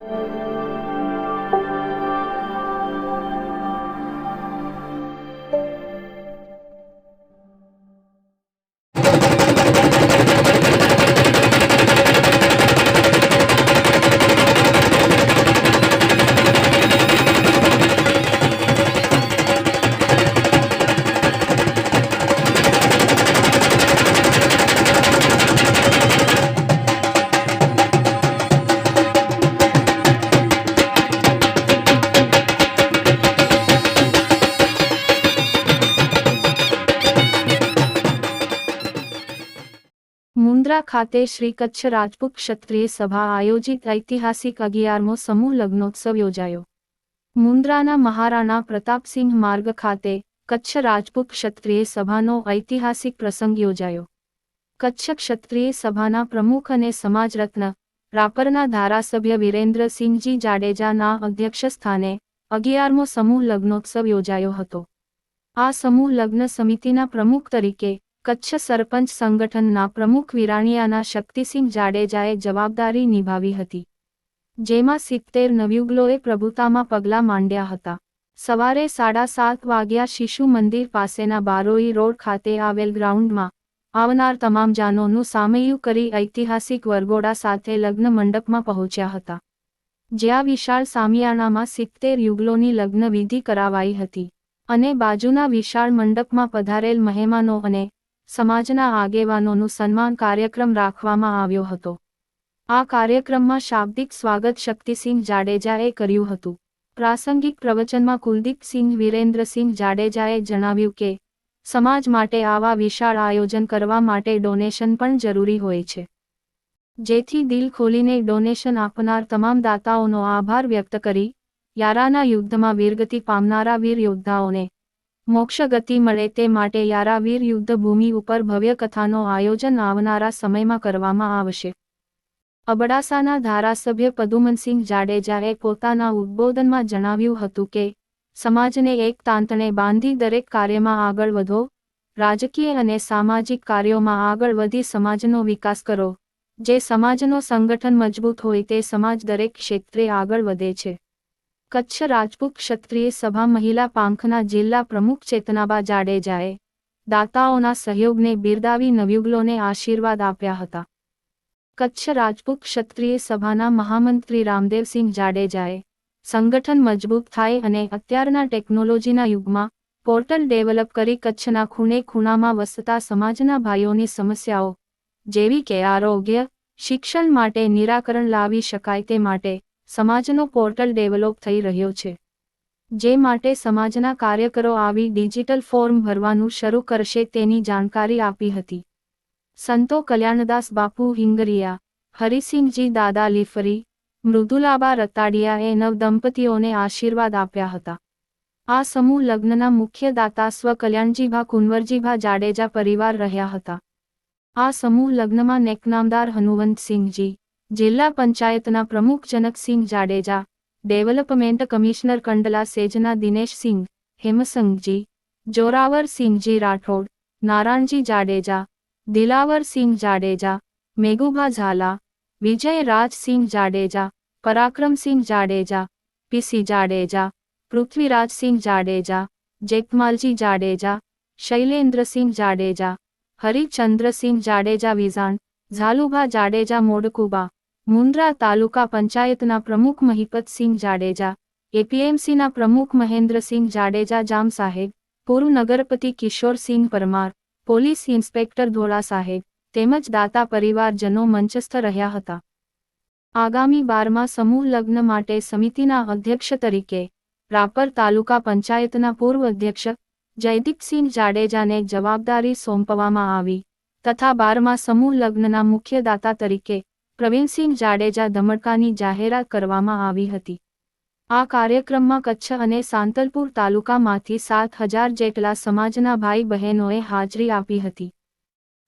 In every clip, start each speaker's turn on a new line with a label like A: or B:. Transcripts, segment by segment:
A: you Mundra ખાતે શ્રી કચ્છ રાજપૂત ક્ષત્રિય સભા આયોજિત ઐતિહાસિક અગિયારમો સમૂહ લગ્નોત્સવ યોજાયો. મુન્દ્રાના મહારાણા પ્રતાપસિંહ માર્ગ ખાતે કચ્છ રાજપૂત ક્ષત્રિય સભાનો ઐતિહાસિક પ્રસંગ યોજાયો. કચ્છ ક્ષત્રિય સભાના પ્રમુખ અને સમાજરત્ન રાપરના ધારાસભ્ય વિરેન્દ્રસિંહજી જાડેજાના અધ્યક્ષસ્થાને અગિયારમો સમૂહ લગ્નોત્સવ યોજાયો હતો. આ સમૂહ લગ્ન સમિતિના પ્રમુખ તરીકે કચ્છ સરપંચ સંગઠનના પ્રમુખ વિરાણીયાના શક્તિસિંહ જાડેજાએ જવાબદારી નિભાવી હતી. જેમાં સિત્તેર નવયુગલોએ પ્રભુતામાં પગલાં માંડ્યા હતા. સવારે સાડા સાત વાગ્યા શિશુ મંદિર પાસેના બારોઈ રોડ ખાતે આવેલ ગ્રાઉન્ડમાં આવનાર તમામ જાનોનું સામૈયું કરી ઐતિહાસિક વરઘોડા સાથે લગ્ન મંડપમાં પહોંચ્યા હતા. જ્યાં વિશાળ સામિયાણામાં સિત્તેર યુગલોની લગ્ન વિધિ કરાવાઈ હતી અને બાજુના વિશાળ મંડપમાં પધારેલ મહેમાનો અને સમાજના આગેવાનોનું સન્માન કાર્યક્રમ રાખવામાં આવ્યો હતો. આ કાર્યક્રમમાં શાબ્દિક સ્વાગત શક્તિસિંહ જાડેજાએ કર્યું હતું. પ્રાસંગિક પ્રવચનમાં કુલદીપસિંહ વિરેન્દ્રસિંહ જાડેજાએ જણાવ્યું કે, સમાજ માટે આવા વિશાળ આયોજન કરવા માટે ડોનેશન પણ જરૂરી હોય છે. જેથી દિલ ખોલીને ડોનેશન આપનાર તમામ દાતાઓનો આભાર વ્યક્ત કરી, યારાના યુદ્ધમાં વીરગતિ પામનારા વીર યોદ્ધાઓને મોક્ષ ગતિ મળે તે માટે યારાવીર યુદ્ધ ભૂમિ ઉપર ભવ્ય કથાનો આયોજન આવનારા સમયમાં કરવામાં આવશે. અબડાસાના ધારાસભ્ય પદુમનસિંહ જાડેજાએ પોતાના ઉદ્બોધનમાં જણાવ્યું હતું કે, સમાજને એક તાંતણે બાંધી દરેક કાર્યમાં આગળ વધો, રાજકીય અને સામાજિક કાર્યોમાં આગળ વધી સમાજનો વિકાસ કરો. જે સમાજનો સંગઠન મજબૂત હોય તે સમાજ દરેક ક્ષેત્રે આગળ વધે છે. કચ્છ રાજપૂત ક્ષત્રિય સભા મહિલા પાંખના જિલ્લા પ્રમુખ ચેતનાબા જાડેજાએ દાતાઓના સહયોગને બિરદાવી નવયુગલોને આશીર્વાદ આપ્યા હતા. કચ્છ રાજપૂત ક્ષત્રિય સભાના મહામંત્રી રામદેવસિંહ જાડેજાએ સંગઠન મજબૂત થાય અને અત્યારના ટેકનોલોજીના યુગમાં પોર્ટલ ડેવલપ કરી કચ્છના ખૂણે ખૂણામાં વસતા સમાજના ભાઈઓની સમસ્યાઓ જેવી કે આરોગ્ય, શિક્ષણ માટે નિરાકરણ લાવી શકાય તે માટે સમાજનો પોર્ટલ ડેવલપ થઈ રહ્યો છે. જે માટે સમાજના કાર્યકરો આવી ડિજિટલ ફોર્મ ભરવાનું શરૂ કરશે તેની જાણકારી આપી હતી. સંતો કલ્યાણદાસ બાપુ હિંગરિયા, હરિસિંહજી દાદા લીફરી, મૃદુલાબા રતાડિયાએ નવ દંપતીઓને આશીર્વાદ આપ્યા હતા. આ સમૂહ લગ્નના મુખ્ય દાતા સ્વ કલ્યાણજીભા કુંવરજીભા જાડેજા પરિવાર રહ્યા હતા. આ સમૂહ લગ્નમાં નેકનામદાર હનુવંતસિંહજી જિલ્લા પંચાયતના પ્રમુખ જનકસિંહ જાડેજા, ડેવલપમેન્ટ કમિશનર કંડલા સેજના દિનેશસિંહ હેમસંઘજી જોરાવરસિંહજી રાઠોડ, નારાયણજી જાડેજા, દિલાવરસિંહ જાડેજા, મેઘુભા ઝાલા વિજય રાજસિંહ જાડેજા, પરાક્રમસિંહ જાડેજા, પીસી જાડેજા, પૃથ્વીરાજસિંહ જાડેજા જેકમાલજી જાડેજા, શૈલેન્દ્રસિંહ જાડેજા, હરિચંદ્રસિંહ જાડેજા વિઝાણ, ઝાલુભા જાડેજા મોડકુબા મુન્દ્રા તાલુકા પંચાયતના પ્રમુખ મહિપતસિંહ જાડેજા, એપીએમસીના પ્રમુખ મહેન્દ્રસિંહ જાડેજા જામ સાહેબ, પૂર્વ નગરપતિ કિશોરસિંહ પરમાર, પોલીસ ઇન્સ્પેક્ટર ધોળા સાહેબ, તેમજ દાતા પરિવારજનો મંચસ્થ રહ્યા હતા. આગામી બારમાં સમૂહ લગ્ન માટે સમિતિના અધ્યક્ષ તરીકે, રાપર તાલુકા પંચાયતના પૂર્વ અધ્યક્ષ, જયદીપસિંહ જાડેજાને જવાબદારી સોંપવામાં આવી, તથા બારમાં સમૂહ લગ્નના મુખ્ય દાતા તરીકે પ્રવીણસિંહ જાડેજા ધમડકાની જાહેરાત કરવામાં આવી હતી. આ કાર્યક્રમમાં કચ્છ અને સાંતલપુર તાલુકામાંથી સાત હજાર જેટલા સમાજના ભાઈ બહેનોએ હાજરી આપી હતી.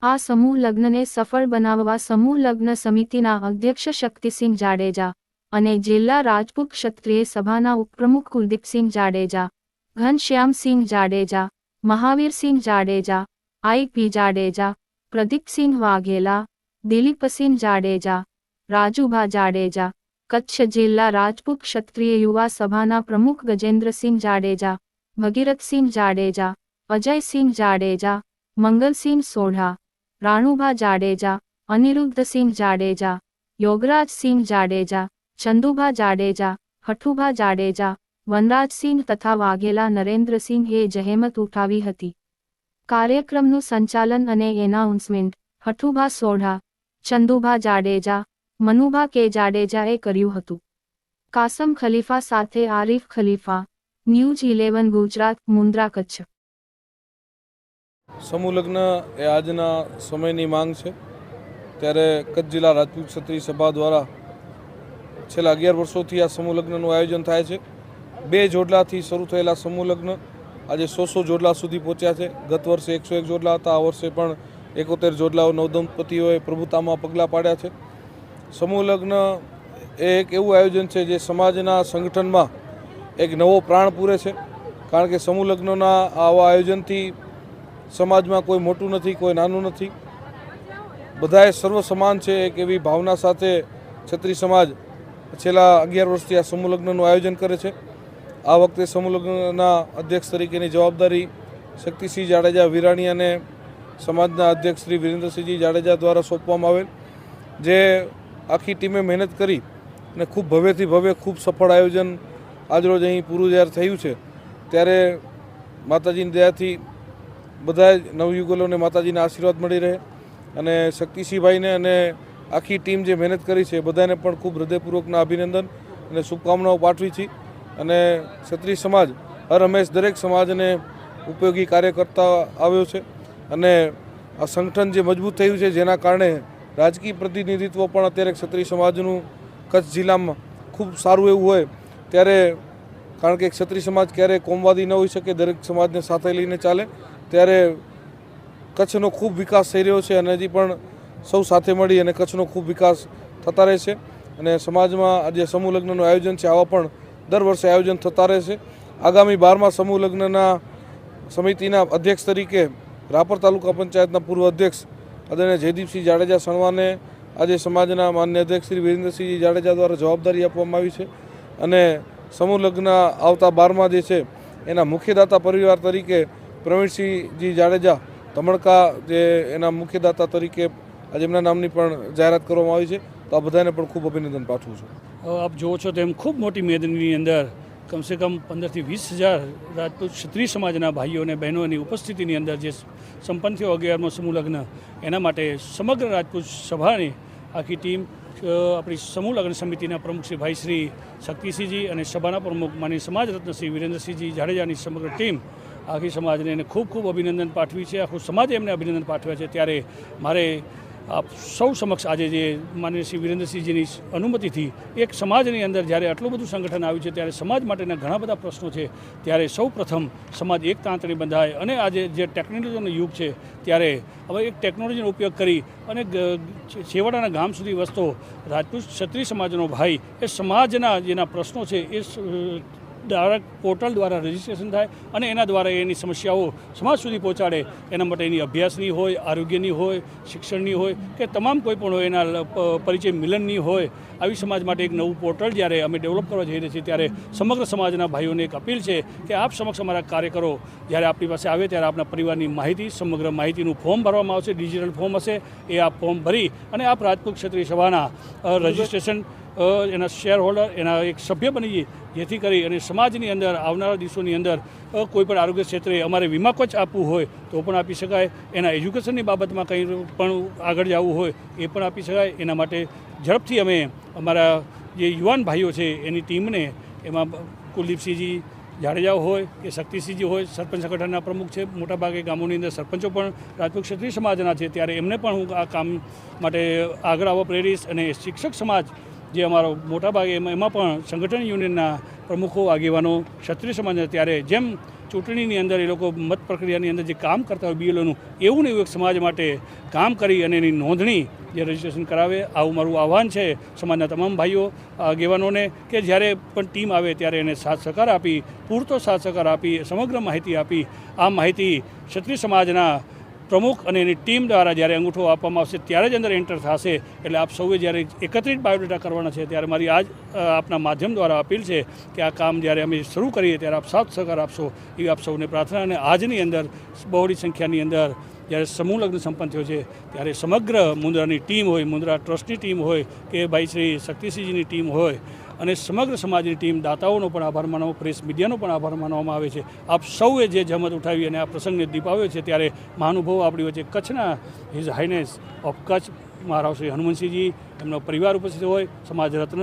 A: આ સમૂહ લગ્નને સફળ બનાવવા સમૂહ લગ્ન સમિતિના અધ્યક્ષ શક્તિસિંહ જાડેજા અને જિલ્લા રાજપૂત ક્ષત્રિય સભાના ઉપપ્રમુખ કુલદીપસિંહ જાડેજા, ઘનશ્યામસિંહ જાડેજા, મહાવીરસિંહ જાડેજા આઈપી જાડેજા, પ્રદીપસિંહ વાઘેલા દિલીપસિંહ જાડેજા, રાજુભા જાડેજા, કચ્છ જિલ્લા રાજપૂત ક્ષત્રિય યુવા સભાના પ્રમુખ ગજેન્દ્રસિંહ જાડેજા, ભગીરથસિંહ જાડેજા, અજયસિંહ જાડેજા, મંગલસિંહ સોઢા, રાણુભા જાડેજા, અનિરુદ્ધસિંહ જાડેજા, યોગરાજસિંહ જાડેજા, ચંદુભા જાડેજા, હઠુભા જાડેજા, વનરાજસિંહ તથા વાઘેલા નરેન્દ્રસિંહે જહેમત ઉઠાવી હતી. કાર્યક્રમનું સંચાલન અને એનાઉન્સમેન્ટ હઠુભા સોઢા ચંદુભા જાડેજા, મનુભા કે જાડેજાએ કર્યું હતું. કાસમ ખલીફા સાથે આરિફ ખલીફા, ન્યૂઝ ઇલેવન ગુજરાત, મુન્દ્રા કચ્છ.
B: સમૂહ લગ્ન એ આજના સમયની માંગ છે. ત્યારે કચ્છ જિલ્લા રાજપૂત ક્ષત્રિય સભા દ્વારા છેલ્લા અગિયાર વર્ષોથી આ સમૂહ લગ્નનું આયોજન થાય છે. બે જોડલાથી શરૂ થયેલા સમૂહ લગ્ન આજે સો સો જોડલા સુધી પહોંચ્યા છે. ગત વર્ષે એકસો એક જોડલા હતા, આ વર્ષે પણ એકોતેર જોડલાઓ નવદંપતિઓએ પ્રભુતામાં પગલાં પાડ્યા છે. સમૂહ લગ્ન એ એક એવું આયોજન છે જે સમાજના સંગઠનમાં એક નવો પ્રાણ પૂરે છે. કારણ કે સમૂહ લગ્નના આવા આયોજનથી સમાજમાં કોઈ મોટું નથી, કોઈ નાનું નથી. બધાએ સર્વ સમાન છે એક એવી ભાવના સાથે છત્રી સમાજ છેલ્લા અગિયાર વર્ષથી આ સમૂહ લગ્નનું આયોજન કરે છે. આ વખતે સમૂહ લગ્નના અધ્યક્ષ તરીકેની જવાબદારી શક્તિસિંહ જાડેજા, વિરાણી અને સમાજના અધ્યક્ષ શ્રી વિરેન્દ્રસિંહજી જાડેજા દ્વારા સોંપવામાં આવેલ, જે આખી ટીમે મહેનત કરી અને ખૂબ ભવ્યથી ભવ્ય, ખૂબ સફળ આયોજન આજરોજ અહીં પૂરું જ્યારે થયું છે. ત્યારે માતાજીની દયાથી બધા જ નવયુગલોને માતાજીના આશીર્વાદ મળી રહે અને શક્તિસિંહભાઈને અને આખી ટીમ જે મહેનત કરી છે બધાને પણ ખૂબ હૃદયપૂર્વકના અભિનંદન અને શુભકામનાઓ પાઠવી છે. અને ક્ષત્રિય સમાજ, હર હંમેશ દરેક સમાજને ઉપયોગી કાર્ય કરતા આવ્યો છે. અને આ સંગઠન જે મજબૂત થયું છે, જેના કારણે રાજકીય પ્રતિનિધિત્વ પણ અત્યારે ક્ષત્રિય સમાજનું કચ્છ જિલ્લામાં ખૂબ સારું એવું હોય, ત્યારે કારણ કે ક્ષત્રિય સમાજ ક્યારેય કોમવાદી ન હોઈ શકે, દરેક સમાજને સાથે લઈને ચાલે, ત્યારે કચ્છનો ખૂબ વિકાસ થઈ રહ્યો છે, અને હજી પણ સૌ સાથે મળી અને કચ્છનો ખૂબ વિકાસ થતા રહે છે. અને સમાજમાં આજે સમૂહ લગ્નનું આયોજન છે, આવા પણ દર વર્ષે આયોજન થતા રહેશે આગામી બારમા સમૂહ લગ્નના સમિતિના અધ્યક્ષ તરીકે રાપર તાલુકા પંચાયતના પૂર્વ અધ્યક્ષ આદરણીય જયદીપસિંહ જાડેજા સણવાને આજે સમાજના માન્ય અધ્યક્ષ શ્રી વિરેન્દ્રસિંહજી જાડેજા દ્વારા જવાબદારી આપવામાં આવી છે અને સમૂહ લગ્ન આવતા બારમા જે છે એના મુખ્યદાતા પરિવાર તરીકે પ્રવીણસિંહજી જાડેજા ધમણકા જે એના મુખ્યદાતા તરીકે આજે એમના નામની પણ જાહેરાત કરવામાં આવી છે. તો આ બધાને પણ ખૂબ અભિનંદન પાઠવું છું.
C: આપ જુઓ છો તેમ ખૂબ મોટી મેદનીની અંદર કમસે કમ પંદરથી વીસ હજાર રાજપૂત ક્ષત્રિય સમાજના ભાઈઓ અને બહેનોની ઉપસ્થિતિની અંદર જે સંપન્ન થયો અગિયારમો સમૂહ લગ્ન, એના માટે સમગ્ર રાજપૂત સભાની આખી ટીમ આપણી સમૂહ લગ્ન સમિતિના પ્રમુખ શ્રી ભાઈ શ્રી શક્તિસિંહજી અને સભાના પ્રમુખ માની સમાજ રત્ન શ્રી વિરેન્દ્રસિંહજી જાડેજાની સમગ્ર ટીમ આખી સમાજને એને ખૂબ ખૂબ અભિનંદન પાઠવી છે. આખું સમાજે એમને અભિનંદન પાઠવ્યા છે. ત્યારે મારે આપ સૌ સમક્ષ આજે જે માનનીય શ્રી વિરેન્દ્રસિંહજીની અનુમતિથી એક સમાજની અંદર જ્યારે આટલું બધું સંગઠન આવ્યું છે, ત્યારે સમાજ માટેના ઘણા બધા પ્રશ્નો છે. ત્યારે સૌ પ્રથમ સમાજ એક તાંતણી બંધાય અને આજે જે ટેકનોલોજીનો યુગ છે, ત્યારે હવે એક ટેકનોલોજીનો ઉપયોગ કરી અને છેવાડાના ગામ સુધી વસતો રાજપૂત ક્ષત્રિય સમાજનો ભાઈ એ સમાજના જેના પ્રશ્નો છે, એ દ્વારા પોર્ટલ દ્વારા રજીસ્ટ્રેશન થાય અને એના દ્વારા એની સમસ્યાઓ સમાજ સુધી પહોંચાડે. એના માટે એની અભ્યાસની હોય, આરોગ્યની હોય, શિક્ષણની હોય કે તમામ કોઈ પણ હોય, એના પરિચય મિલનની હોય, આવી સમાજ માટે એક નવું પોર્ટલ જ્યારે અમે ડેવલપ કરવા જઈ રહ્યા છીએ ત્યારે સમગ્ર સમાજના ભાઈઓને એક અપીલ છે કે આપ સમક્ષ અમારા કાર્યકરો જ્યારે આપણી પાસે આવે ત્યારે આપણા પરિવારની માહિતી, સમગ્ર માહિતીનું ફોર્મ ભરવામાં આવશે, ડિજિટલ ફોર્મ હશે, એ આપ ફોર્મ ભરી અને આપ રાજપૂત ક્ષત્રિય સભાના રજીસ્ટ્રેશન એના શેર હોલ્ડર એના એક સભ્ય બની જઈએ જેથી કરી અને સમાજની અંદર, આવનારા દિવસોની અંદર કોઈપણ કોઈ પણ આરોગ્ય ક્ષેત્રે અમારે વીમા કોચ આપવું હોય, તો પણ આપી શકાય. એના એજ્યુકેશનની બાબતમાં કંઈ પણ આગળ જવું હોય, એ પણ આપી શકાય. એના માટે ઝડપથી અમે અમારા જે યુવાન ભાઈઓ છે, એની ટીમને, એમાં કુલદીપસિંહજી જાડેજા હોય, કે શક્તિસિંહજી હોય, સરપંચ સંગઠનના પ્રમુખ છે, મોટાભાગે ગામોની અંદર સરપંચો પણ રાજપૂત ક્ષત્રિય સમાજના છે, ત્યારે એમને પણ હું આ કામ માટે આગળ આવવા પ્રેરીશ અને શિક્ષક સમાજ જે અમારો મોટાભાગે એમાં એમાં પણ સંગઠન યુનિયનના પ્રમુખો, આગેવાનો, ક્ષત્રિય સમાજના ત્યારે જેમ ચૂંટણીની અંદર એ લોકો મત પ્રક્રિયાની અંદર જે કામ કરતા હોય બીએલઓનું એવું ને એવું એક સમાજ માટે કામ કરી અને એની નોંધણી જે રજિસ્ટ્રેશન કરાવે, આવું મારું આહવાન છે સમાજના તમામ ભાઈઓ, આગેવાનોને કે જ્યારે પણ ટીમ આવે ત્યારે એને સાથ સહકાર આપી, પૂરતો સાથ સહકાર આપી, સમગ્ર માહિતી આપી, આ માહિતી ક્ષત્રિય સમાજના પ્રમુખ અને એની ટીમ દ્વારા જ્યારે અંગૂઠો આપવામાં આવશે ત્યારે જ અંદર એન્ટર થશે. એટલે આપ સૌએ જ્યારે એકત્રિત બાયોડેટા કરવાના છે ત્યારે મારી આજ આપના માધ્યમ દ્વારા અપીલ છે કે આ કામ જ્યારે અમે શરૂ કરીએ ત્યારે આપ સાથ સહકાર આપશો એવી આપ સૌને પ્રાર્થના અને આજની અંદર બહોળી સંખ્યાની અંદર જ્યારે સમૂહ લગ્ન સંપન્ન થયો છે ત્યારે સમગ્ર મુન્દ્રાની ટીમ હોય મુન્દ્રા ટ્રસ્ટની ટીમ હોય કે ભાઈ શ્રી શક્તિસિંહજીની ટીમ હોય અને સમગ્ર સમાજની ટીમ દાતાઓનો પણ આભાર માનવો, પ્રેસ મીડિયાનો પણ આભાર માનવામાં આવે છે. આપ સૌએ જે જહેમત ઉઠાવી અને આ પ્રસંગને દીપાવ્યો છે ત્યારે મહાનુભાવ આપણી વચ્ચે કચ્છના his highness of Kutch Maharao Shri Hanumantsinhji, એમનો પરિવાર ઉપસ્થિત હોય સમાજ રત્ન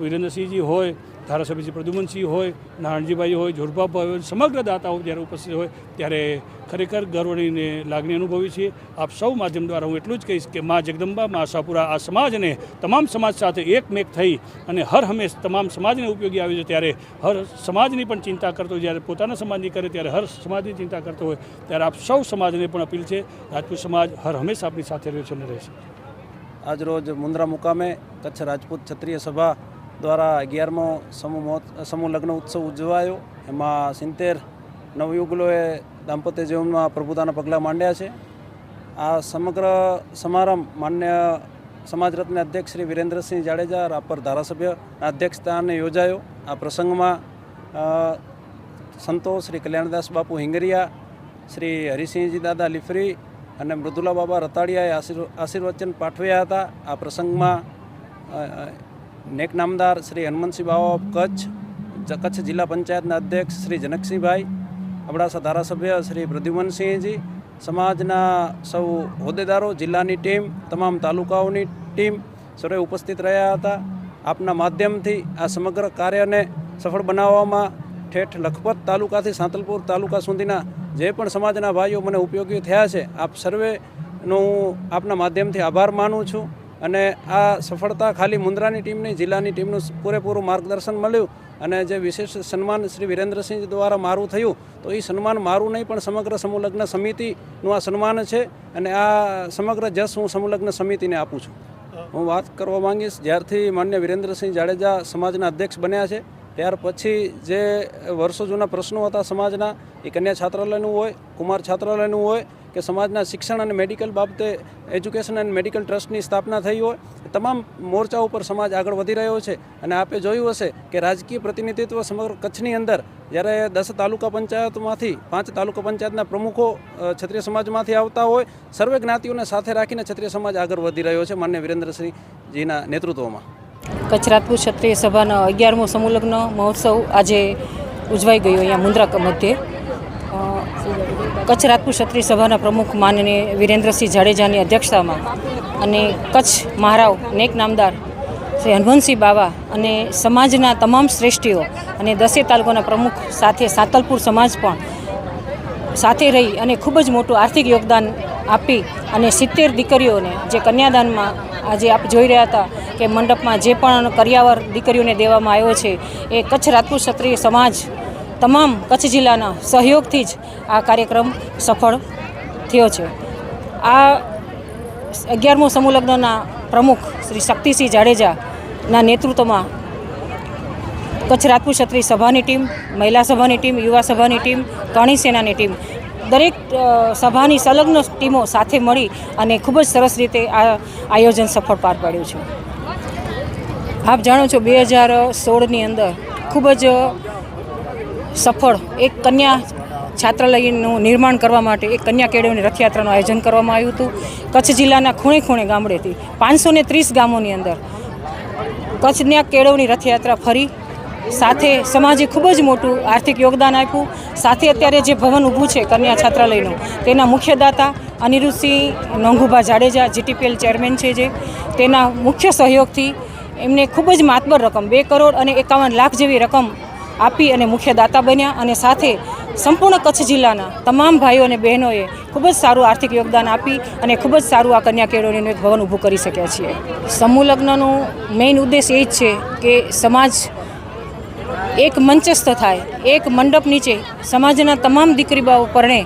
C: વિરેન્દ્રસિંહજી હોય ધારાસભ્ય શ્રી પ્રદ્યુમનસિંહ હોય, નારણજીભાઈ હોય જોરબાભાઈ હોય, સમગ્ર દાતાઓ જ્યારે ઉપસ્થિત હોય ત્યારે ખરેખર ગર્વની લાગણી અનુભવી છીએ. આપ સૌ માધ્યમ દ્વારા હું એટલું જ કહીશ કે મા જગદંબા, મા આશાપુરા આ સમાજને તમામ સમાજ સાથે એકમેક થઈ અને હર હંમેશ તમામ સમાજને ઉપયોગી આવે છે ત્યારે હર સમાજની પણ ચિંતા કરતો જ્યારે પોતાના સમાજની કરે ત્યારે હર સમાજની ચિંતા કરતો હોય, ત્યારે આપ સૌ સમાજને પણ અપીલ છે, રાજપૂત સમાજ હર હંમેશ આપણી સાથે રહ્યો છે અને રહેશે.
D: આજરોજ મુન્દ્રા મુકામે કચ્છ રાજપૂત ક્ષત્રિય સભા દ્વારા અગિયારમો સમૂહ સમૂહ લગ્ન ઉત્સવ ઉજવાયો. એમાં સિત્તેર નવયુગલોએ દાંપત્ય જીવનમાં પ્રભુતાના પગલાં માંડ્યા છે. આ સમગ્ર સમારંભ માન્ય સમાજ રત્ન અધ્યક્ષ શ્રી વિરેન્દ્રસિંહ જાડેજા, રાપર ધારાસભ્યના અધ્યક્ષસ્થાને યોજાયો. આ પ્રસંગમાં સંતો શ્રી કલ્યાણદાસ બાપુ હિંગરિયા, શ્રી હરિસિંહજી દાદા લીફરી અને મૃદુલા બાબા રતાડિયાએ આશીર્વ- આશીર્વચન પાઠવ્યા હતા. આ પ્રસંગમાં નેક નામદાર શ્રી હનુમંતસિંહ બાવા કચ્છ કચ્છ જિલ્લા પંચાયતના અધ્યક્ષ શ્રી જનકસિંહભાઈ, અબડાસા ધારાસભ્ય શ્રી પ્રદ્યુમનસિંહજી, સમાજના સૌ હોદ્દેદારો, જિલ્લાની ટીમ, તમામ તાલુકાઓની ટીમ સર્વે ઉપસ્થિત રહ્યા હતા. આપના માધ્યમથી આ સમગ્ર કાર્યને સફળ બનાવવામાં ઠેઠ લખપત તાલુકાથી સાંતલપુર તાલુકા સુધીના જે પણ સમાજના ભાઈઓ મને ઉપયોગી થયા છે, આપ સર્વેનું આપના માધ્યમથી આભાર માનું છું. અને આ સફળતા ખાલી મુન્દ્રાની ટીમની જિલ્લાની ટીમનું પૂરેપૂરું માર્ગદર્શન મળ્યું અને જે વિશેષ સન્માન શ્રી વિરેન્દ્રસિંહ દ્વારા મારું થયું તો એ સન્માન મારું નહીં પણ સમગ્ર સમૂહલગ્ન સમિતિનું આ સન્માન છે અને આ સમગ્ર જસ હું સમૂહલગ્ન સમિતિને આપું છું. હું વાત કરવા માંગીશ જ્યારથી માન્ય વિરેન્દ્રસિંહ જાડેજા સમાજના અધ્યક્ષ બન્યા છે ત્યાર પછી જે વર્ષો જૂના પ્રશ્નો હતા સમાજના, એ કન્યા છાત્રાલયનું હોય, કુમાર છાત્રાલયનું હોય, કે સમાજના શિક્ષણ અને મેડિકલ બાબતે એજ્યુકેશન એન્ડ મેડિકલ ટ્રસ્ટની સ્થાપના થઈ હોય તમામ મોરચા ઉપર સમાજ આગળ વધી રહ્યો છે. અને આપે જોયું હશે કે રાજકીય પ્રતિનિધિત્વ સમગ્ર કચ્છની અંદર, જ્યારે દસ તાલુકા પંચાયતમાંથી પાંચ તાલુકા પંચાયતના પ્રમુખો ક્ષત્રિય સમાજમાંથી આવતા હોય, સર્વે જ્ઞાતિઓને સાથે રાખીને ક્ષત્રિય સમાજ આગળ વધી રહ્યો છે માન્ય વિરેન્દ્રસિંહજીના નેતૃત્વમાં.
E: કચ્છ રાજપૂત ક્ષત્રિય સભાનો અગિયારમો સમૂહલગ્ન મહોત્સવ આજે ઉજવાઈ ગયો અહીંયા મુન્દ્રા મધ્યે. કચ્છ રાજપૂત ક્ષત્રિય સભાના પ્રમુખ માનનીય વિરેન્દ્રસિંહ જાડેજાની અધ્યક્ષતામાં અને કચ્છ મહારાવ નેક નામદાર શ્રી હનુમંતસિંહ બાવા અને સમાજના તમામ શ્રેષ્ઠીઓ અને દસે તાલુકાના પ્રમુખ સાથે સાતલપુર સમાજ પણ સાથે રહી અને ખૂબ જ મોટું આર્થિક યોગદાન આપી અને સિત્તેર દીકરીઓને જે કન્યાદાનમાં આજે આપ જોઈ રહ્યા હતા કે મંડપમાં જે પણ કરિયાવર દીકરીઓને દેવામાં આવ્યો છે, એ કચ્છ રાજપૂત ક્ષત્રિય સમાજ તમામ કચ્છ જિલ્લાના સહયોગથી જ આ કાર્યક્રમ સફળ થયો છે. આ અગિયારમો સમૂહ લગ્નના પ્રમુખ શ્રી શક્તિસિંહ જાડેજાના નેતૃત્વમાં કચ્છ રાજપૂત ક્ષત્રિય સભાની ટીમ, મહિલા સભાની ટીમ, યુવા સભાની ટીમ કરણી સેનાની ટીમ, દરેક સભાની સંલગ્ન ટીમો સાથે મળી અને ખૂબ જ સરસ રીતે આ આયોજન સફળ પાર પાડ્યું છે. આપ જાણો છો બે હજાર સોળની અંદર ખૂબ જ સફળ એક કન્યા છાત્રાલયનું નિર્માણ કરવા માટે એક કન્યા કેળવણી રથયાત્રાનું આયોજન કરવામાં આવ્યું હતું. કચ્છ જિલ્લાના ખૂણે ખૂણે ગામડેથી પાંચસો ને ત્રીસ ગામોની અંદર કચ્છના કેળવણી રથયાત્રા ફરી. સાથે સમાજે ખૂબ જ મોટું આર્થિક યોગદાન આપ્યું. સાથે અત્યારે જે ભવન ઊભું છે કન્યા છાત્રાલયનું, તેના મુખ્ય દાતા અનિરુદ્ધસિંહ નંગુભા જાડેજા, જીટીપીએલ ચેરમેન છે જે. તેના મુખ્ય સહયોગથી એમને ખૂબ જ માતબર રકમ, બે કરોડ અને એકાવન લાખ જેવી રકમ આપી અને મુખ્ય દાતા બન્યા અને સાથે સંપૂર્ણ કચ્છ જિલ્લાના તમામ ભાઈઓ અને બહેનોએ ખૂબ જ સારું આર્થિક યોગદાન આપી અને ખૂબ જ સારું આ કન્યા કેળવણીનું એક ભવન ઊભું કરી શક્યા છીએ. સમૂહ લગ્નનું મેઇન ઉદ્દેશ એ જ છે કે સમાજ એક મંચસ્થ થાય, એક મંડપ નીચે સમાજના તમામ દીકરી બાઓ પરણે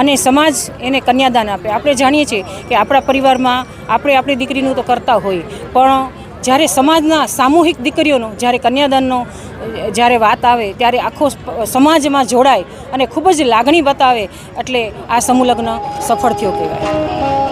E: અને સમાજ એને કન્યાદાન આપે. આપણે જાણીએ છીએ કે આપણા પરિવારમાં આપણે આપણી દીકરીનું તો કરતા હોઈએ પણ જ્યારે સમાજના સામૂહિક દીકરીઓનો, જ્યારે કન્યાદાનનો જ્યારે વાત આવે, ત્યારે આખો સમાજમાં જોડાય અને ખૂબ જ લાગણી બતાવે, એટલે આ સમૂહ લગ્ન સફળ થયો કહેવાય.